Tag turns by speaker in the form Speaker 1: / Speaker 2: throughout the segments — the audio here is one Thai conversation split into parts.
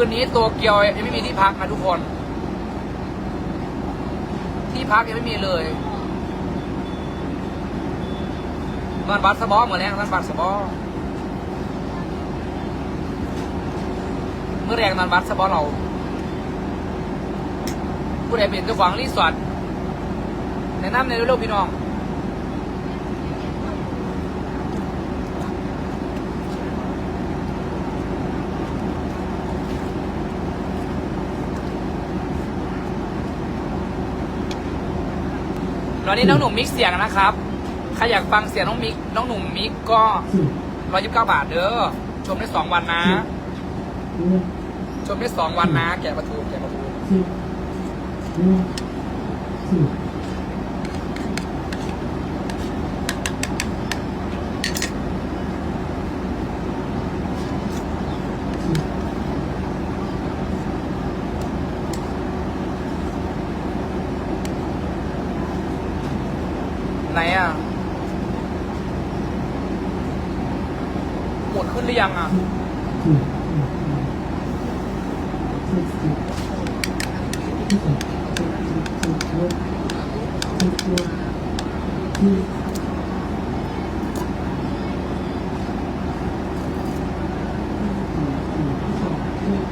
Speaker 1: คืนนี้โตเกียวยังไม่มีที่พักนะทุกคน ที่พักยังไม่มีเลยนอนบัสสบอเหมือนแรงนอนบัสสบอเมื่อแรงนอนบัสสบอเราผู้ใดเป็นเจ้าของรีสอร์ทแนะนำในเรื่องพี่น้อง ตอนนี้น้องหนุ่มมิกเสียงนะครับ ใครอยากฟังเสียงน้องมิกน้องหนุ่มมิกก็ร้อยยี่สิบเก้าบาทเด้อ ชมได้สองวันนะ ชมได้สองวันนะ แกะประตูแกะประตู ไหนอะ หมดขึ้นหรือยังอะ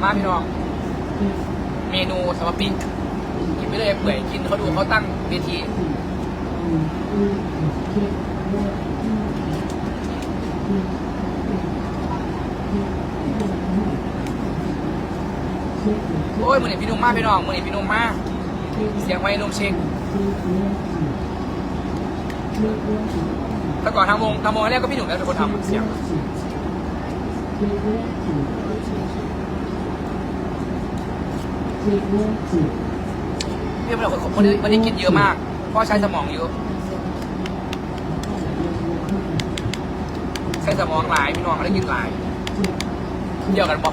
Speaker 1: มาพี่น้อง เมนูสำหรับปีกินไม่เลยเปื่อยกินเขาดูเขาตั้งเวที โอ้ยมือนี่พี่นุ่มมากพี่น้องมือนี่พี่นุ่มมากเสียงไว้นุ่มเช็คแต่ก่อนทำวงทำวงแรกก็พี่หนุ่มแล้วเป็นคนทำเสียงพี่เป็นคนคนนี้วันนี้กินเยอะมาก พราะใช้สมองเยอะใช้สมองหลายพี่น้องไม่ได้กินหลายเดียวกันบอ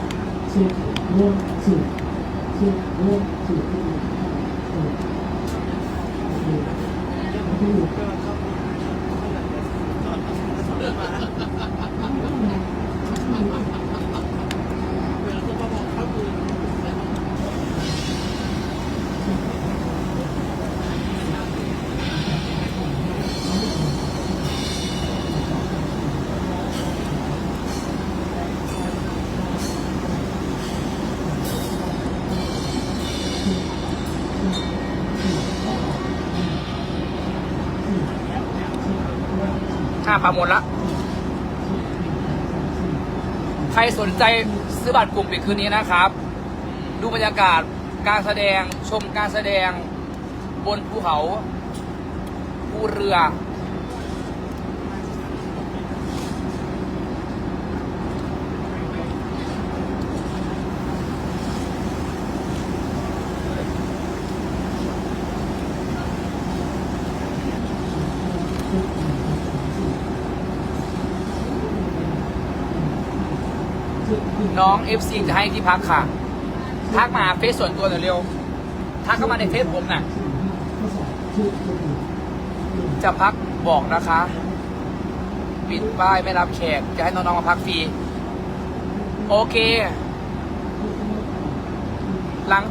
Speaker 1: ห้าปลาหมดละ ใครสนใจซื้อบัตรกลุ่มปิดคืนนี้นะครับ ดูบรรยากาศการแสดงชมการแสดงบนภูเขาภูเรือ น้องเอฟซีจะให้ที่พักค่ะ ทักมาเฟซส่วนตัวเร็วๆทักเข้ามาในเฟซผมน่ะ จะพักบอกนะคะ ปิดป้ายไม่รับแขก จะให้น้องๆมาพักฟรี โอเค หลัง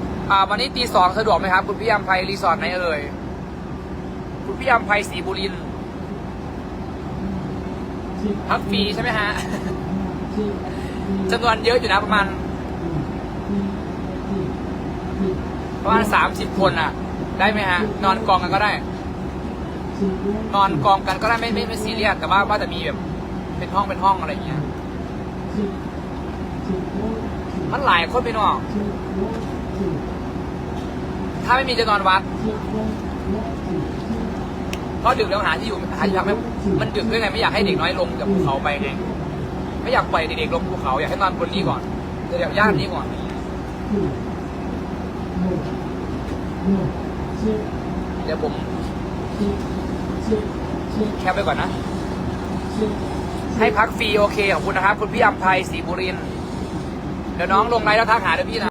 Speaker 1: วันนี้ตีสองสะดวกไหมครับ คุณพี่ยำไพรีสอร์ทไหนเอ่ย คุณพี่ยำไพศรีบุรินพักฟรีใช่ไหมฮะ จำนวนเยอะอยู่นะประมาณ ประมาณสามสิบคนอะ ได้ไหมฮะ นอนกองกันก็ได้ นอนกองกันก็ได้ไม่ไม่ไม่ซีเรียสแต่ว่าว่าจะมีแบบ เป็นห้องเป็นห้องอะไรอย่างเงี้ยมันหลายคนไปนอกถ้าไม่มีจะนอนวัดเพราะดึกแล้วหาที่อยู่หาที่พักไม่มันดึกด้วยไงไม่อยากให้เด็กน้อยลงจากภูเขาไปไง ไม่อยากปล่อยเด็กๆลงภูเขา อยากให้นอนบนนี้ก่อนเดี๋ยวย่านนี้ก่อนเดี๋ยวผมแคปไปก่อนนะ ให้พักฟรีโอเคขอบคุณนะครับ คุณพี่อัมภัยศรีบุรินเดี๋ยวน้องลงไลน์แล้วทักหาเดี๋ยวพี่นะ